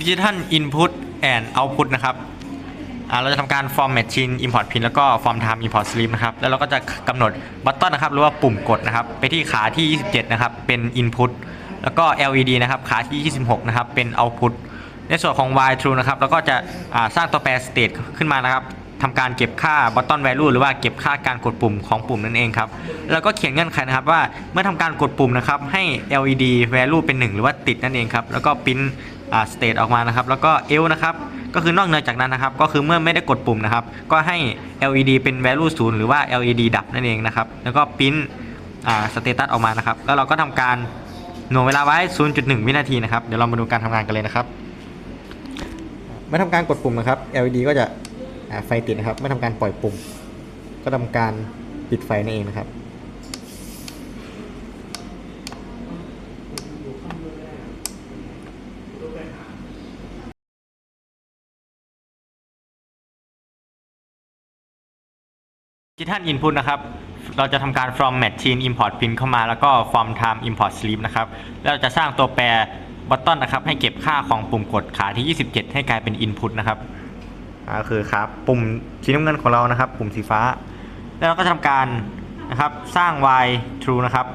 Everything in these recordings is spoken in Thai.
Digital Input and Output นะครับเราจะทำการ Form Machine Import Pin แล้วก็ Form Time Import Sleep นะครับ แล้วเราก็จะกำหนดบัตตอนนะครับ หรือว่าปุ่มกดนะครับ ไปที่ขาที่ 27 นะครับ เป็น Input แล้วก็ LED นะครับ ขาที่ 26 นะครับ เป็น Output ในส่วนของ Y True นะครับเราก็จะสร้างตัวแปร state ขึ้นมานะครับทำการเก็บค่า button value หรือว่าเก็บค่าการกดปุ่มของปุ่มนั่นเองครับ แล้วก็เขียนเงื่อนไขนะครับว่าเมื่อทำการกดปุ่มนะครับให้ LED value เป็น 1 หรือว่าติดนั่นเองครับ แล้วก็พิ มพ์อ่า state ออกมานะครับ แล้วก็ L นะครับ ก็คือนอกเหนือจากนั้นนะครับ ก็คือเมื่อไม่ได้กดปุ่มนะครับ ก็ให้ LED เป็น value 0หรือว่า LED ดับนั่นเองนะครับ แล้วก็พิมพ์อ่า status ออกมานะครับ แล้วเราก็ทำการหน่วงเวลาไว้ 0.1 วินาทีนะครับ เดี๋ยวเรามาดูการทำงานกันเลยนะครับ เมื่อทำการกดปุ่มนะครับ LED ก็จะไฟติดนะครับ เมื่อทำการปล่อยปุ่ม ก็ทำการปิดไฟนั่นเองนะครับ ที่ท่าน input นะครับ เราจะทำการ from machine import pin เข้ามาแล้วก็ from time import sleep นะครับ แล้วเราจะสร้างตัวแปร button นะครับ ให้เก็บค่าของปุ่มกดขาที่ 27 ให้กลายเป็น input นะครับอ่าก็คือครับปุ่มสีน้ำเงินของเรานะครับ ปุ่มสีฟ้า แล้วเราก็ทำการนะครับสร้าง y true นะครับ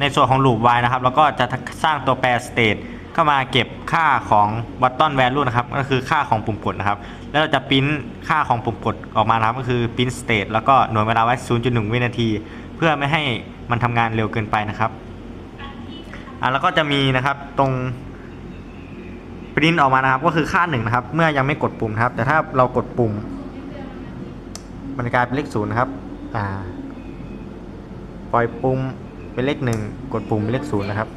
ในส่วนของ loop y นะครับ แล้วก็จะสร้างตัวแปร state เข้ามาเก็บค่าของ button value นะครับ ก็คือค่าของปุ่มกดนะครับ แล้วเราจะพิมพ์ค่าของปุ่มกดออกมานะครับ ก็คือ print state แล้วก็หน่วยเวลาไว้ 0.1 วินาที เพื่อไม่ให้มันทำงานเร็วเกินไปนะครับอ่าแล้วก็จะมีนะครับตรงปริ้นออกมานะครับก็คือค่าหนึ่งนะครับ เมื่อยังไม่กดปุ่มนะครับ แต่ถ้าเรากดปุ่มมันกลายเป็นเลขศูนย์นะครับอ่าปล่อยปุ่มเป็นเลขหนึ่งกดปุ่มเป็นเลขศูนย์นะครับ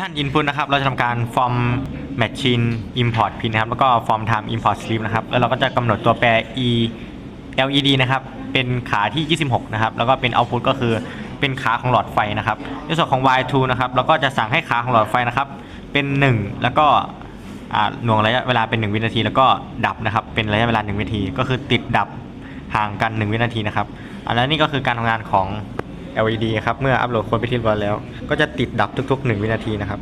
ท่าน input นะครับ เราจะทำการ form machine import pin นะครับ แล้วก็ form time import sleep นะครับ แล้วเราก็จะกำหนดตัวแปร e LED นะครับ เป็นขาที่ 26 นะครับ แล้วก็เป็น output ก็คือเป็นขาของหลอดไฟนะครับ ในส่วนของ Y2 นะครับ เราก็จะสั่งให้ขาของหลอดไฟนะครับ เป็น 1 แล้วก็หน่วงระยะเวลาเป็น 1 วินาที แล้วก็ดับนะครับ เป็นระยะเวลา 1 วินาที ก็คือติดดับห่างกัน 1 วินาทีนะครับ อันนั้นนี่ก็คือการทำงานของ LED ครับ เมื่ออัพโหลดโค้ดไปที่เรียบร้อยแล้ว ก็จะติดดับทุกๆ 1 วินาทีนะครับ